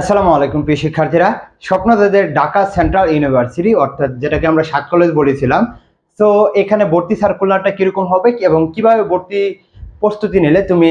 আসসালামু আলাইকুম, প্রিয় শিক্ষার্থীরা। স্বপ্নদাদের ঢাকা সেন্ট্রাল ইউনিভার্সিটি, অর্থাৎ যেটাকে আমরা সাত কলেজ বলেছিলাম। তো এখানে ভর্তি সার্কুলারটা কীরকম হবে এবং কীভাবে ভর্তি প্রস্তুতি নিলে তুমি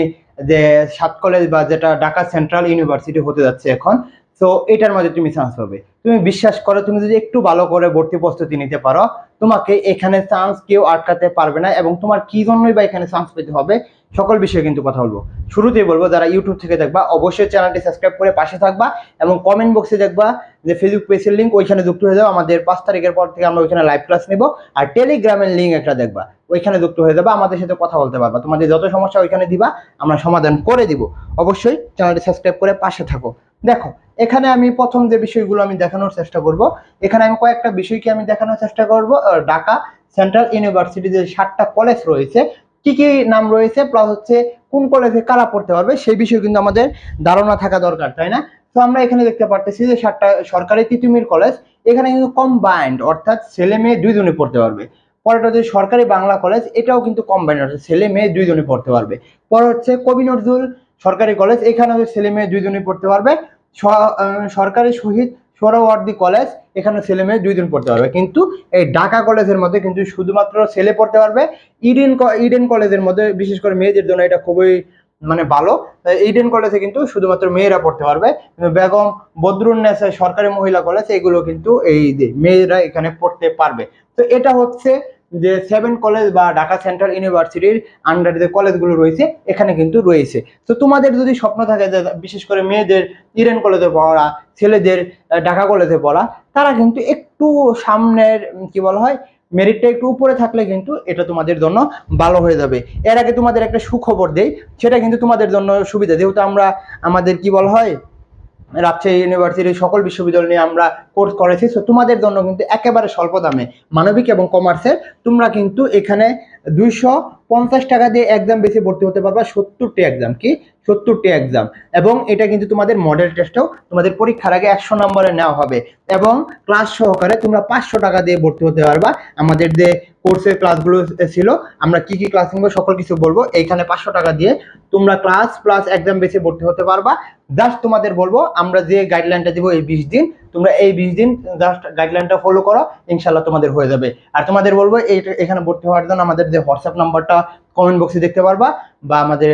যে সাত কলেজ বা যেটা ঢাকা সেন্ট্রাল ইউনিভার্সিটি হতে যাচ্ছে এখন তো এটার মধ্যে তুমি চান্স পাবে। তুমি বিশ্বাস করো, তুমি যদি একটু ভালো করে ভর্তি প্রস্তুতি নিতে পারো, তোমাকে এখানে চান্স কেউ আটকাতে পারবে না এবং তোমার কি জন্যই বা এখানে চান্স পেতে হবে, সকল বিষয়ে কিন্তু কথা বলব। শুরুতেই বলব, যারা ইউটিউব থেকে দেখবা, অবশ্যই চ্যানেলটি সাবস্ক্রাইব করে পাশে থাকবা এবং কমেন্ট বক্সে দেখবা যে ফেসবুক পেজের লিঙ্ক ওইখানে যুক্ত হয়ে যাও আমাদের পাঁচ তারিখের পর থেকে আমরা ওইখানে লাইভ ক্লাস নিব আর টেলিগ্রামের লিঙ্ক একটা দেখবা, ওইখানে যুক্ত হয়ে যাবা, আমাদের সাথে কথা বলতে পারবা। তোমাদের যত সমস্যা ওইখানে দিবা, আমরা সমাধান করে দিব। অবশ্যই চ্যানেলটি সাবস্ক্রাইব করে পাশে থাকো। দেখো, এখানে আমি প্রথম যে বিষয়গুলো আমি দেখানোর চেষ্টা করব, এখানে আমি কয়েকটা বিষয়কে আমি দেখানোর চেষ্টা করব ঢাকা সেন্ট্রাল ইউনিভার্সিটি যে সাতটা কলেজ রয়েছে, কি কি নাম রয়েছে প্লাস হচ্ছে কোন কলেজে কারা পড়তে পারবে, সেই বিষয়ে কিন্তু আমাদের ধারণা থাকা দরকার, তাই না? তো আমরা এখানে দেখতে পারতেছি যে সাতটা সরকারি তিতুমির কলেজ এখানে কিন্তু কম্বাইন্ড অর্থাৎ ছেলে মেয়ে দুইজনে পড়তে পারবে। পরেটা যে সরকারি বাংলা কলেজ এটাও কিন্তু কম্বাইন্ড অর্থাৎ ছেলে মেয়ে দুইজনে পড়তে পারবে। পরে হচ্ছে কবি নজরুল সরকারি কলেজ এখানেও ছেলে মেয়ে দুইজনই পড়তে পারবে। সরকারি শহীদ সোহরাওয়ার্দী কলেজ এখানে ছেলে মেয়ে দুইজন পড়তে পারবে। কিন্তু এই ঢাকা কলেজের মধ্যে কিন্তু শুধুমাত্র ছেলে পড়তে পারবে। ইডেন ইডেন কলেজের মধ্যে বিশেষ করে মেয়েদের জন্য এটা খুবই মানে ভালো। ইডেন কলেজে কিন্তু শুধুমাত্র মেয়েরা পড়তে পারবে। বেগম বদরুন্নেসা সরকারি মহিলা কলেজ এগুলো কিন্তু এই মেয়েরা এখানে পড়তে পারবে। তো এটা হচ্ছে যে সেভেন কলেজ বা ঢাকা সেন্ট্রাল ইউনিভার্সিটির আন্ডার যে কলেজগুলো রয়েছে, এখানে কিন্তু রয়েছে। তো তোমাদের যদি স্বপ্ন থাকে যে, বিশেষ করে মেয়েদের ইডেন কলেজে পড়া, ছেলেদের ঢাকা কলেজে পড়া, তারা কিন্তু একটু সামনের কি বলা হয় মেরিটটা একটু উপরে থাকলে কিন্তু এটা তোমাদের জন্য ভালো হয়ে যাবে। এর আগে তোমাদের একটা সুখবর দেই, সেটা কিন্তু তোমাদের জন্য সুবিধা। যেহেতু আমরা, আমাদের কি বলা হয় রাজশাহী ইউনিভার্সিটির সকল বিশ্ববিদ্যালয় নিয়ে আমরা কোর্স করেছি। তো তোমাদের জন্য কিন্তু একেবারে স্বল্প দামে মানবিক এবং কমার্সের তোমরা কিন্তু এখানে দুইশো পঞ্চাশ টাকা দিয়ে এক্সাম বেশি ভর্তি হতে পারবা, সত্তরটি এক্সাম কি? সত্তরটি এক্সাম এবং এটা কিন্তু তোমাদের মডেল টেস্টও তোমাদের পরীক্ষার আগে একশো নম্বরে নেওয়া হবে। এবং ক্লাস সহকারে তোমরা পাঁচশো টাকা দিয়ে ভর্তি হতে পারবা। আমাদের যে কোর্সের ক্লাসগুলো ছিল, আমরা কি কি ক্লাস নিবো, সকল কিছু বলব। এইখানে পাঁচশো টাকা দিয়ে তোমরা ক্লাস প্লাস এক্সাম বেশি ভর্তি হতে পারবা। জাস্ট তোমাদের বলব, আমরা যে গাইডলাইনটা দিব এই বিশ দিন, তোমরা এই বিশ দিন জাস্ট গাইডলাইনটা ফলো করো ইনশাল্লাহ তোমাদের হয়ে যাবে। আর তোমাদের বলব এই এখানে ভর্তি হওয়ার জন্য আমাদের যে হোয়াটসঅ্যাপ নাম্বারটা কমেন্ট বক্সে দেখতে পারবা, বা আমাদের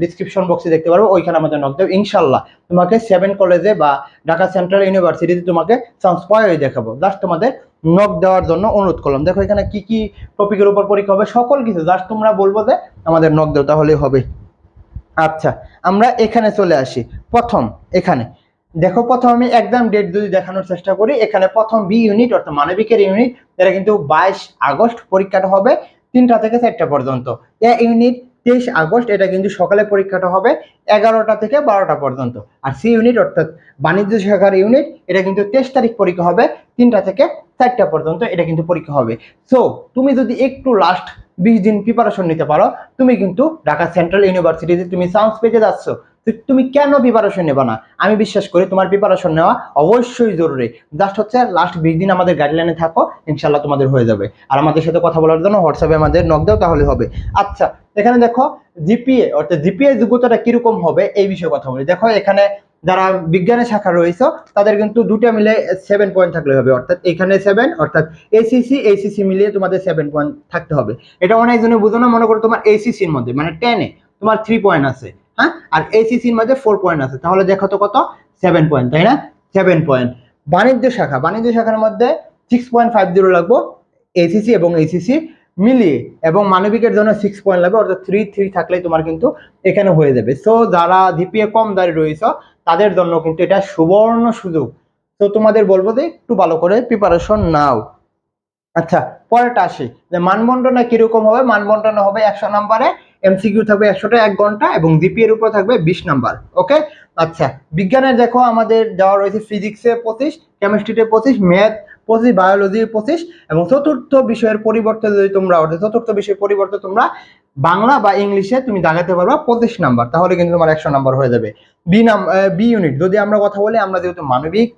ডিসক্রিপশন বক্সে দেখতে পারব, ওইখানে আমাদের নক দেবো। ইনশাল্লাহ তোমাকে সেভেন কলেজে বা ঢাকা সেন্ট্রাল ইউনিভার্সিটিতে তোমাকে চান্স পাওয়াই দেখাবো। জাস্ট তোমাদের নক দেওয়ার জন্য অনুরোধ করলাম। দেখো এখানে কি কি টপিকের উপর পরীক্ষা হবে, সকল কিছু। জাস্ট তোমরা বলব যে আমাদের নক দেও, তাহলেই হবে। আচ্ছা আমরা এখানে চলে আসি। প্রথম, এখানে। দেখো, প্রথম আমি একদম ডেট যদি দেখানোর চেষ্টা করি, এখানে প্রথম বি ইউনিট অর্থাৎ মানবিকের ইউনিট এটা কিন্তু বাইশ আগস্ট পরীক্ষাটা হবে, তিনটা থেকে চারটা পর্যন্ত। এ ইউনিট তেইশ আগস্ট, এটা কিন্তু সকালে পরীক্ষাটা হবে, এগারোটা থেকে বারোটা পর্যন্ত। আর সি ইউনিট অর্থাৎ বাণিজ্য শাখার ইউনিট এটা কিন্তু তেইশ তারিখ পরীক্ষা হবে, তিনটা থেকে চারটা পর্যন্ত এটা কিন্তু পরীক্ষা হবে। সো তুমি যদি একটু লাস্ট বিশ দিন প্রিপারেশন নিতে পারো, তুমি কিন্তু ঢাকা সেন্ট্রাল ইউনিভার্সিটিতে তুমি চান্স পেতে যাচ্ছ। তুমি কেন প্রিপারেশন নেবা না? আমি বিশ্বাস করি তোমার প্রিপারেশন নেওয়া অবশ্যই জরুরি। জাস্ট হচ্ছে লাস্ট বিশ দিন আমাদের গাইডলাইনে থাকো ইনশাল্লাহ তোমাদের হয়ে যাবে। আর আমাদের সাথে কথা বলার জন্য হোয়াটসঅ্যাপে আমাদের নক দাও তাহলে হবে। আচ্ছা এখানে দেখো জিপিএ অর্থাৎ জিপিএ যোগ্যতাটা কীরকম হবে এই বিষয়ে কথা বলি। দেখো, এখানে যারা বিজ্ঞানের শাখা রয়েছে, তাদের কিন্তু দুটো মিলে সেভেন পয়েন্ট থাকলে হবে। অর্থাৎ এখানে সেভেন অর্থাৎ এসিসি এসিসি মিলিয়ে তোমাদের সেভেন পয়েন্ট থাকতে হবে। এটা অনেকজনে বুঝো না, মনে করো তোমার এসিসির মধ্যে মানে টেনে তোমার থ্রি পয়েন্ট আছে হ্যাঁ? আর এসিসির মধ্যে ফোর পয়েন্ট আছে, তাহলে দেখো তো কত? সেভেন পয়েন্ট তাই না? সেভেন পয়েন্ট বাণিজ্য শাখা, বাণিজ্য শাখার মধ্যে সিক্স পয়েন্ট ফাইভ জিরো লাগবো এসিসি এবং এসিসি মিলিয়ে এবং মানবিকের জন্য সিক্স পয়েন্ট লাগবে, অর্থাৎ থ্রি থ্রি থাকলেই তোমার কিন্তু এখানে হয়ে যাবে। সো যারা জিপিএ কম দাঁড়িয়ে রয়েছে, তাদের জন্য কিন্তু এটা সুবর্ণ সুযোগ। তো তোমাদের বলব যে একটু ভালো করে প্রিপারেশন নাও। আচ্ছা পরেরটা আসি। যে মানবন্টনা কীরকম হবে? মানবন্টনা হবে একশো নাম্বারে এমসিকিউ থাকবে একশোটা এক ঘণ্টা এবং জিপি উপর থাকবে বিশ নাম্বার ওকে আচ্ছা বিজ্ঞানের দেখো আমাদের দেওয়া রয়েছে ফিজিক্সে পঁচিশ কেমিস্ট্রিতে পঁচিশ ম্যাথ পঁচিশ বায়োলজি পঁচিশ এবং চতুর্থ বিষয়ের পরিবর্তে যদি তোমরা, অর্থাৎ চতুর্থ বিষয়ের পরিবর্তে তোমরা বাংলা বা ইংলিশে তুমি দাগাতে পারবা পঁচিশ নাম্বার, তাহলে কিন্তু তোমার একশো নাম্বার হয়ে যাবে। বি নাম বি ইউনিট যদি আমরা কথা বলি, আমরা যেহেতু মানবিক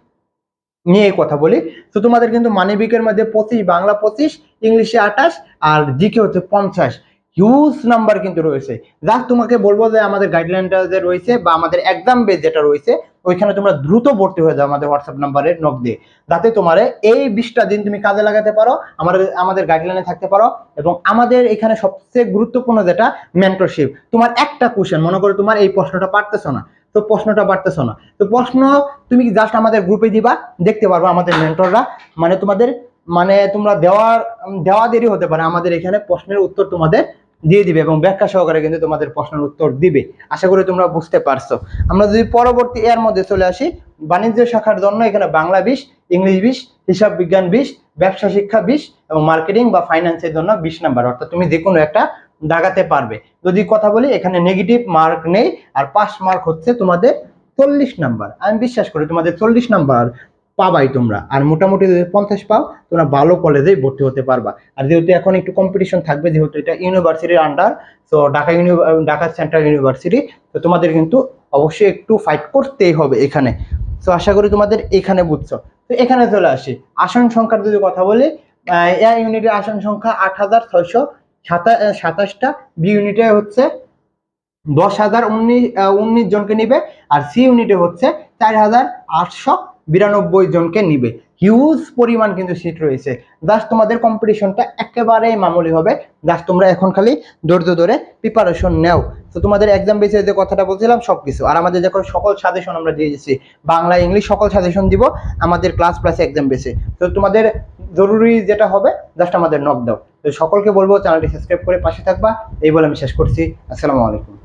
নিয়ে কথা বলি, তো তোমাদের কিন্তু মানবিকের মধ্যে পঁচিশ, বাংলা পঁচিশ, ইংলিশে আঠাশ, আর জিকে হচ্ছে পঞ্চাশ। হিউজ নাম্বার কিন্তু রয়েছে। জাস্ট তোমাকে বলব যে আমাদের গাইডলাইনটা যে রয়েছে বা আমাদের এক্সাম বেস যেটা রয়েছে, ওইখানে তোমরা দ্রুত ভর্তি হয়ে যাও আমাদের হোয়াটসঅ্যাপ নাম্বারে নক দিয়ে। যাতে তোমার এই বিশটা দিন তুমি কাজে লাগাতে পারো, আমাদের আমাদের গাইডলাইনে থাকতে পারো এবং আমাদের এখানে সবচেয়ে গুরুত্বপূর্ণ যেটা মেন্টরশিপ তোমার একটা কোশ্চেন মনে করো তোমার এই প্রশ্নটা পারতেছো না, তো প্রশ্নটা পারতেছো না। তো প্রশ্ন তুমি জাস্ট আমাদের গ্রুপে দিবা, দেখতে পারব আমাদের মেন্টররা মানে তোমাদের মানে তোমরা দেওয়ার, দেওয়া দেরি হতে পারে, আমাদের এখানে প্রশ্নের উত্তর তোমাদের দিয়ে দিবে এবং ব্যাখ্যা সহকারে কিন্তু তোমাদের প্রশ্নের উত্তর দিবে। আশা করি তোমরা বুঝতে পারছ। আমরা যদি পরবর্তী এর মধ্যে চলে আসি, বাণিজ্য শাখার জন্য এখানে বাংলা বিশ, ইংলিশ বিশ, হিসাব বিজ্ঞান বিশ, ব্যবসা শিক্ষা বিশ এবং মার্কেটিং বা ফাইন্যান্সের জন্য বিশ নাম্বার। অর্থাৎ তুমি যে কোনো একটা দাগাতে পারবে। যদি কথা বলি, এখানে নেগেটিভ মার্ক নেই আর পাস মার্ক হচ্ছে তোমাদের চল্লিশ নাম্বার। আমি বিশ্বাস করি তোমাদের চল্লিশ নাম্বার পাবাই তোমরা। আর মোটামুটি যদি পঞ্চাশ পাও, তোমরা ভালো কলেজেই ভর্তি হতে পারবা। আর যেহেতু এখন একটু কম্পিটিশন থাকবে, যেহেতু এটা ইউনিভার্সিটির আন্ডার তো Dhaka uni Dhaka central university তো তোমাদের কিন্তু অবশ্যই একটু ফাইট করতেই হবে এখানে। তো আশা করি তোমাদের এখানে বুঝছ। তো এখানে চলে আসি। আসন সংখ্যার যদি কথা বলি এ ইউনিটের আসন সংখ্যা আট হাজার ছয়শো সাতাশটা বি ইউনিটে হচ্ছে দশ হাজার উনিশ উনিশ জনকে নিবে, আর সি ইউনিটে হচ্ছে চার হাজার আটশো বিরানব্বই জনকে নিবে। হিউজ পরিমাণ কিন্তু সিট রয়েছে। জাস্ট তোমাদের কম্পিটিশনটা একেবারেই মামুলি হবে। জাস্ট তোমরা এখন খালি ধৈর্য ধরে প্রিপারেশন নেও। তো তোমাদের এক্সাম বেসে যে কথাটা বলছিলাম সব কিছু আর আমাদের যখন সকল সাজেশন আমরা দিয়ে দিচ্ছি। বাংলা, ইংলিশ সকল সাজেশন দিব আমাদের ক্লাস প্লাস এক্সাম বেসে তো তোমাদের জরুরি যেটা হবে জাস্ট আমাদের নক দাও তো সকলকে বলব চ্যানেলটি সাবস্ক্রাইব করে পাশে থাকবা। এই বলে আমি শেষ করছি। আসসালামু আলাইকুম।